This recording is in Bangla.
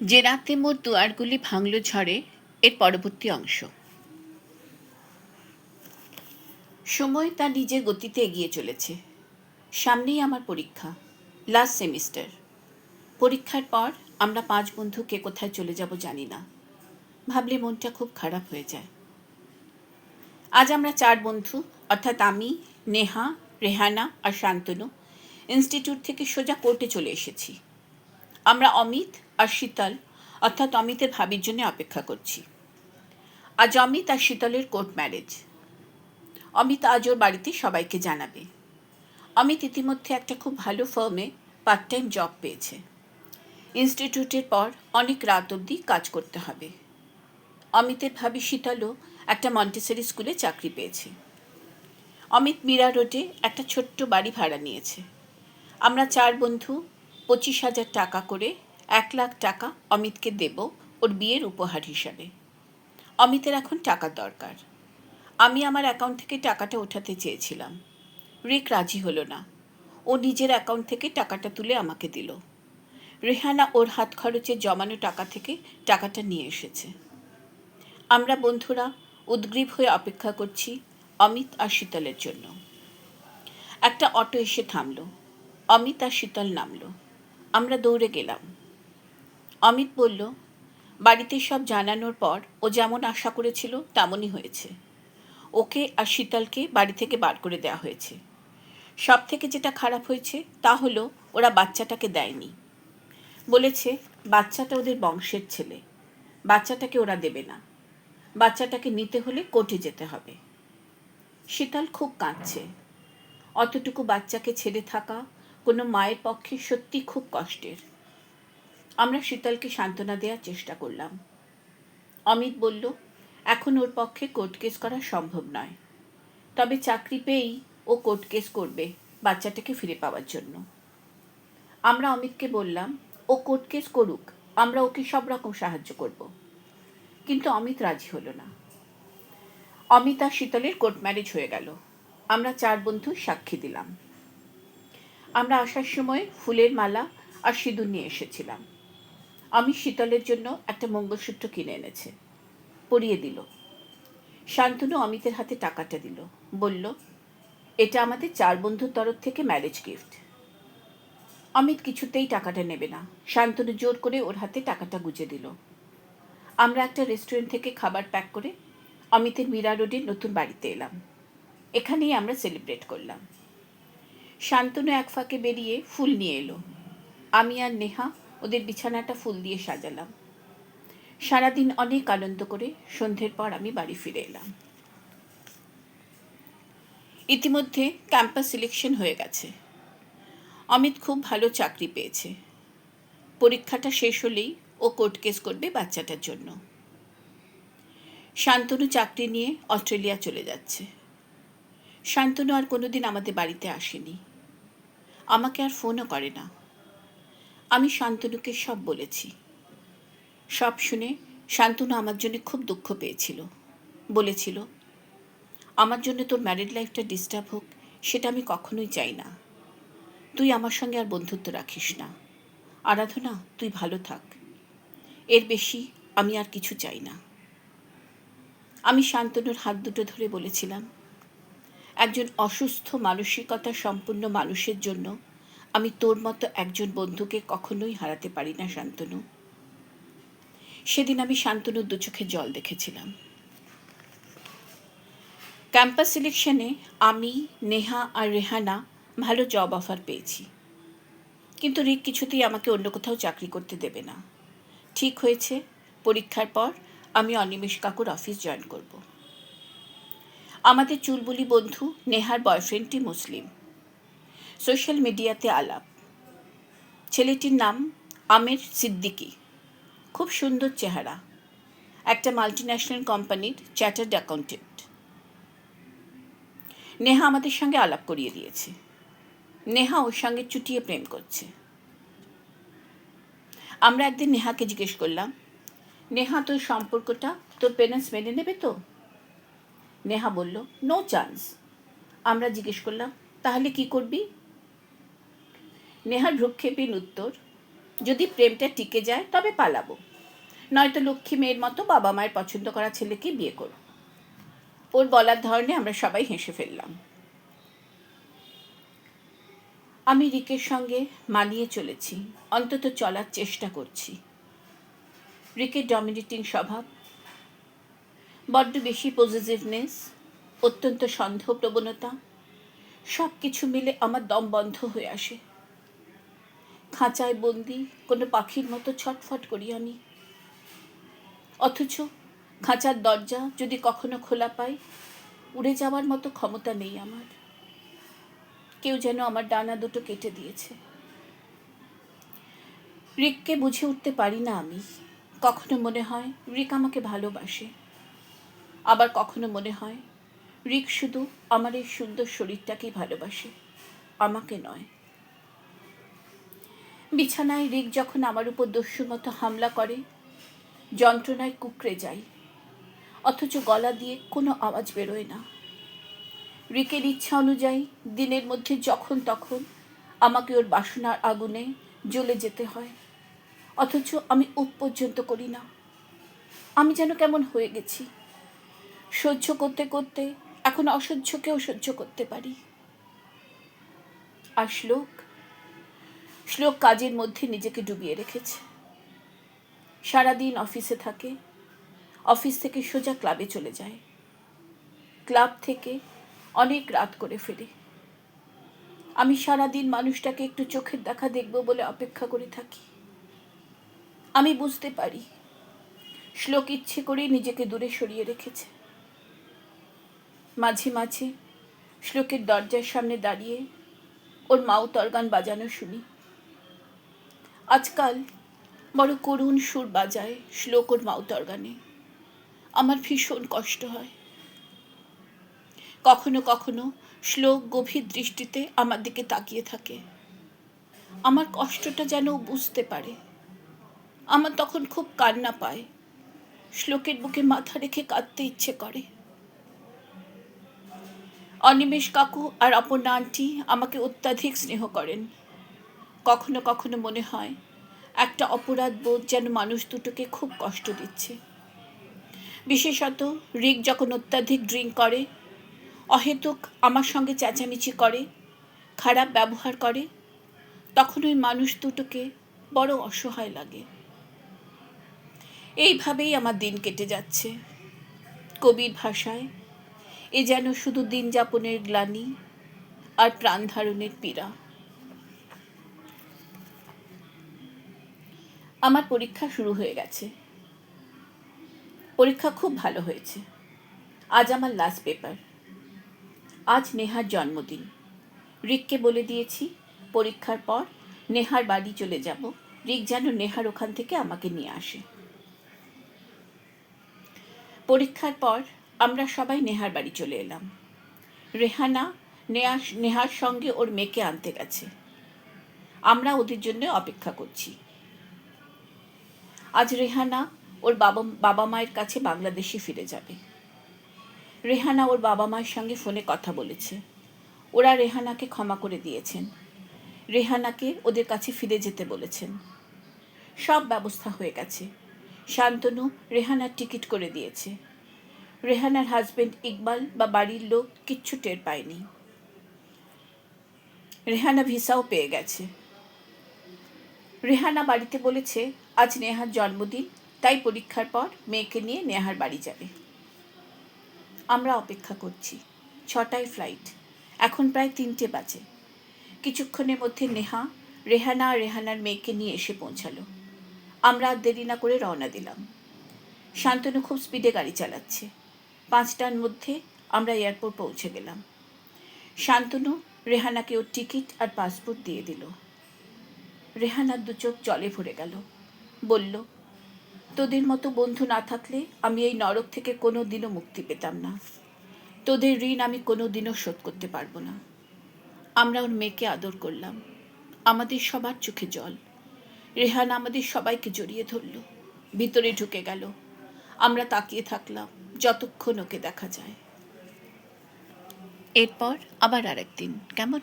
যে রাতে মোর দুয়ারগুলি ভাঙল ঝড়ে, এর পরবর্তী অংশ। সময় তার নিজের গতিতে এগিয়ে চলেছে। সামনেই আমার পরীক্ষা লাস্ট সেমিস্টার পরীক্ষার পর আমরা পাঁচ বন্ধু কে কোথায় চলে যাব জানি না। ভাবলে মনটা খুব খারাপ হয়ে যায়। আজ আমরা চার বন্ধু, অর্থাৎ আমি, নেহা, রেহানা আর শান্তনু ইনস্টিটিউট থেকে সোজা কোর্টে চলে এসেছি। আমরা অমিত শীতল, অর্থাৎ অমিতের ভাবির জন্য অপেক্ষা করছি। আজ অমিত আর শীতলের কোর্ট ম্যারেজ। অমিত আজ ওর বাড়িতে সবাইকে জানাবে। অমিত ইতিমধ্যে একটা খুব ভালো ফার্মে পার্ট টাইম জব পেয়েছে। ইনস্টিটিউটের পর অনেক রাত অবধি কাজ করতে হবে। অমিতের ভাবি শীতলও একটা মন্টেসরি স্কুলে চাকরি পেয়েছে। অমিত মীরা রোডে একটা ছোট্ট বাড়ি ভাড়া নিয়েছে। আমরা চার বন্ধু পঁচিশ হাজার টাকা করে এক লাখ টাকা অমিতকে দেব ওর বিয়ের উপহার হিসাবে। অমিতের এখন টাকার দরকার। আমি আমার অ্যাকাউন্ট থেকে টাকাটা ওঠাতে চেয়েছিলাম। রিক রাজি হলো না। ও নিজের অ্যাকাউন্ট থেকে টাকাটা তুলে আমাকে দিল। রেহানা ওর হাত খরচে জমানো টাকা থেকে টাকাটা নিয়ে এসেছে। আমরা বন্ধুরা উদ্গ্রীব হয়ে অপেক্ষা করছি অমিত আর শীতলের জন্য। একটা অটো এসে থামলো। অমিত আর শীতল নামলো। আমরা দৌড়ে গেলাম। অমিত বলল, বাড়িতে সব জানানোর পর ও যেমন আশা করেছিল তেমনই হয়েছে। ওকে আর শীতলকে বাড়ি থেকে বার করে দেওয়া হয়েছে। সব থেকে যেটা খারাপ হয়েছে তা হলো ওরা বাচ্চাটাকে দেয়নি। বলেছে, বাচ্চাটা ওদের বংশের ছেলে। বাচ্চাটাকে ওরা দেবে না। বাচ্চাটাকে নিতে হলে কোর্টে যেতে হবে। শীতল খুব কাঁদছে। অতটুকু বাচ্চাকে ছেড়ে থাকা কোনো মায়ের পক্ষে সত্যি খুব কষ্টের। আমরা শীতলকে সান্ত্বনা দেওয়ার চেষ্টা করলাম। অমিত বলল, এখন ওর পক্ষে কোর্ট কেস করা সম্ভব নয়। তবে চাকরি পেয়েই ও কোর্ট কেস করবে বাচ্চাটাকে ফিরে পাওয়ার জন্য। আমরা অমিতকে বললাম, ও কোর্ট কেস করুক, আমরা ওকে সব রকম সাহায্য করব। কিন্তু অমিত রাজি হলো না। অমিত আর শীতলের কোর্ট ম্যারেজ হয়ে গেল। আমরা চার বন্ধু সাক্ষী দিলাম। আমরা আসার সময় ফুলের মালা আর সিঁদুর নিয়ে এসেছিলাম। আমি শীতলের জন্য একটা মঙ্গলসূত্র কিনে এনেছে। পরিয়ে দিল। শান্তনু অমিতের হাতে টাকাটা দিল। বলল, এটা আমাদের চার বন্ধুর তরফ থেকে ম্যারেজ গিফট অমিত কিছুতেই টাকাটা নেবে না। শান্তনু জোর করে ওর হাতে টাকাটা গুজে দিল। আমরা একটা রেস্টুরেন্ট থেকে খাবার প্যাক করে অমিতের মীরা রোডের নতুন বাড়িতে এলাম। এখানেই আমরা সেলিব্রেট করলাম। শান্তনু এক ফাঁকে বেরিয়ে ফুল নিয়ে এলো। আমি আর নেহা ওদের বিছানাটা ফুল দিয়ে সাজালাম। সারাদিন অনেক আনন্দ করে সন্ধ্যের পর আমি বাড়ি ফিরে এলাম। ইতিমধ্যে ক্যাম্পাস সিলেকশন হয়ে গেছে। অমিত খুব ভালো চাকরি পেয়েছে। পরীক্ষাটা শেষ হলেই ও কোর্ট কেস করবে বাচ্চাটার জন্য। শান্তনু চাকরি নিয়ে অস্ট্রেলিয়া চলে যাচ্ছে। শান্তনু আর কোনোদিন আমাদের বাড়িতে আসেনি। আমাকে আর ফোনও করে না। আমি শান্তনুকে সব বলেছি। সব শুনে শান্তনু আমার জন্য খুব দুঃখ পেয়েছিল। বলেছিল, আমার জন্য তোর ম্যারিড লাইফটা ডিস্টার্ব হোক, সেটা আমি কখনোই চাই না। তুই আমার সঙ্গে আর বন্ধুত্ব রাখিস না। আরাধনা, তুই ভালো থাক। এর বেশি আমি আর কিছু চাই না। আমি শান্তনুর হাত দুটো ধরে বলেছিলাম, একজন অসুস্থ মানসিকতা সম্পূর্ণ মানুষের জন্য আমি তোর মতো একজন বন্ধুকে কখনোই হারাতে পারি না, শান্তনু। সেদিন আমি শান্তনুর দু চোখে জল দেখেছিলাম। ক্যাম্পাস সিলেকশনে আমি, নেহা আর রেহানা ভালো জব অফার পেয়েছি। কিন্তু রিক কিছুতেই আমাকে অন্য কোথাও চাকরি করতে দেবে না। ঠিক হয়েছে, পরীক্ষার পর আমি অনিমেষ কাকুর অফিস জয়েন করব। আমাদের চুলবুলি বন্ধু নেহার বয়ফ্রেন্ডটি মুসলিম। সোশ্যাল মিডিয়াতে আলাপ। ছেলেটির নাম আমের সিদ্দিকি। খুব সুন্দর চেহারা। একটা মাল্টিন্যাশনাল কোম্পানির চ্যাটার্ড অ্যাকাউন্টেন্ট নেহা আমাদের সঙ্গে আলাপ করিয়ে দিয়েছে। নেহা ওর সঙ্গে চুটিয়ে প্রেম করছে। আমরা একদিন নেহাকে জিজ্ঞেস করলাম, নেহা, তোর সম্পর্কটা তোর পেরেন্টস মেনে নেবে তো? নেহা বলল নো চান্স আমরা জিজ্ঞেস করলাম, তাহলে কি করবি? নেহার ভ্রুক্ষেপীর উত্তর, যদি প্রেমটা টিকে যায়, তবে পালাবো। নয়তো লক্ষ্মী মেয়ের মতো বাবা মায়ের পছন্দ করা ছেলেকে বিয়ে করব ওর বলার ধরনে আমরা সবাই হেসে ফেললাম। আমি রিকের সঙ্গে মানিয়ে চলেছি, অন্তত চলার চেষ্টা করছি। রিকের ডমিনেটিং স্বভাব, বড্ড বেশি পজিটিভনেস অত্যন্ত সন্দেহ প্রবণতা সব কিছু মিলে আমার দম বন্ধ হয়ে আসে। খাঁচায় বন্দি, কোনো পাখির মতো ছটফট করি আমি অথচ খাঁচার দরজা যদি কখনো খোলা পাই উড়ে যাওয়ার মতো ক্ষমতা নেই আমার। কেউ যেন আমার ডানা দুটো কেটে দিয়েছে। রিককে বুঝে উঠতে পারি না আমি। কখনো মনে হয় রিক আমাকে ভালোবাসে। আবার কখনো মনে হয় রিক শুধু আমার এই সুন্দর শরীরটাকেই ভালোবাসে। আমাকে নয়। বিছানায় রিক যখন আমার উপর দস্যুর মতো হামলা করে, যন্ত্রণায় কুকড়ে যাই অথচ গলা দিয়ে কোনো আওয়াজ বেরোয় না। রিকের ইচ্ছা অনুযায়ী দিনের মধ্যে যখন তখন আমাকে ওর বাসনার আগুনে জ্বলে যেতে হয়, অথচ আমি উপ পর্যন্ত করি না। আমি যেন কেমন হয়ে গেছি। সহ্য করতে করতে এখন অসহ্যকেও সহ্য করতে পারি। আর শ্লোক কাজের মধ্যে নিজেকে ডুবিয়ে রেখেছে। সারাদিন অফিসে থাকে, অফিস থেকে সোজা ক্লাবে চলে যায়। ক্লাব থেকে অনেক রাত করে ফেরে। আমি সারাদিন মানুষটাকে একটু চোখের দেখা দেখব বলে অপেক্ষা করে থাকি। আমি বুঝতে পারি, শ্লোক ইচ্ছে করে নিজেকে দূরে সরিয়ে রেখেছে। মাঝে মাঝে শ্লোকের দরজার সামনে দাঁড়িয়ে ওর মাউথ তরগান বাজানো শুনি। আজকাল বড় করুণ সুর বাজায় শ্লোক ওর মাউথ অর্গানে আমার ভীষণ কষ্ট হয়। কখনো কখনো শ্লোক গভীর দৃষ্টিতে আমার দিকে তাকিয়ে থাকে। আমার কষ্টটা যেন বুঝতে পারে। আমার তখন খুব কান্না পায়। শ্লোকের বুকে মাথা রেখে কাঁদতে ইচ্ছে করে। অনিমেষ কাকু আর অপর্ণা আন্টি আমাকে অত্যাধিক স্নেহ করেন। কখনো কখনো মনে হয়, একটা অপরাধ বোধ যেন মানুষ দুটোকে খুব কষ্ট দিচ্ছে। বিশেষত রিক যখন অত্যাধিক ড্রিঙ্ক করে, অহেতুক আমার সঙ্গে চেঁচামেচি করে, খারাপ ব্যবহার করে, তখন ওই মানুষ দুটোকে বড় অসহায় লাগে। এইভাবেই আমার দিন কেটে যাচ্ছে। কবির ভাষায়, এ যেন শুধু দিন যাপনের গ্লানি আর প্রাণ ধারণের পীড়া। আমার পরীক্ষা শুরু হয়ে গেছে। পরীক্ষা খুব ভালো হয়েছে। আজ আমার লাস্ট পেপার আজ নেহার জন্মদিন। রিককে বলে দিয়েছি, পরীক্ষার পর নেহার বাড়ি চলে যাব। রিক যেন নেহার ওখান থেকে আমাকে নিয়ে আসে। পরীক্ষার পর আমরা সবাই নেহার বাড়ি চলে এলাম। রেহানা নেহা নেহার সঙ্গে ওর মেয়েকে আনতে গেছে। আমরা ওদের জন্য অপেক্ষা করছি। আজ রেহানা ওর বাবা বাবা মায়ের কাছে বাংলাদেশে ফিরে যাবে। রেহানা ওর বাবা মায়ের সঙ্গে ফোনে কথা বলেছে। ওরা রেহানাকে ক্ষমা করে দিয়েছেন। রেহানাকে ওদের কাছে ফিরে যেতে বলেছেন। সব ব্যবস্থা হয়ে গেছে। শান্তনু রেহানার টিকিট করে দিয়েছে। রেহানার হাজবেন্ড ইকবাল বা বাড়ির লোক কিচ্ছু টের পায়নি। রেহানা ভিসাও পেয়ে গেছে। রেহানা বাড়িতে বলেছে, আজ নেহার জন্মদিন, তাই পরীক্ষার পর মেয়েকে নিয়ে নেহার বাড়ি যাবে। আমরা অপেক্ষা করছি। ছটায় ফ্লাইট এখন প্রায় তিনটে বাজে। কিছুক্ষণের মধ্যে নেহা, রেহানা আর রেহানার মেয়েকে নিয়ে এসে পৌঁছালো। আমরা আর দেরি না করে রওনা দিলাম। শান্তনু খুব স্পিডে গাড়ি চালাচ্ছে। পাঁচটার মধ্যে আমরা এয়ারপোর্ট পৌঁছে গেলাম। শান্তনু, রেহানাকে ওর টিকিট আর পাসপোর্ট দিয়ে দিল। রেহানার দু চোখ জলে ভরে গেল। বলল, তোদের মতো বন্ধু না থাকলে আমি এই নরক থেকে কোনো দিনও মুক্তি পেতাম না। তোদের ঋণ আমি কোনো দিনও শোধ করতে পারব না। আমরা ওর মেয়েকে আদর করলাম। আমাদের সবার চোখে জল। রেহান আমাদের সবাইকে জড়িয়ে ধরল। ভিতরে ঢুকে গেল। আমরা তাকিয়ে থাকলাম যতক্ষণ ওকে দেখা যায়। এরপর আবার আরেকদিন। কেমন?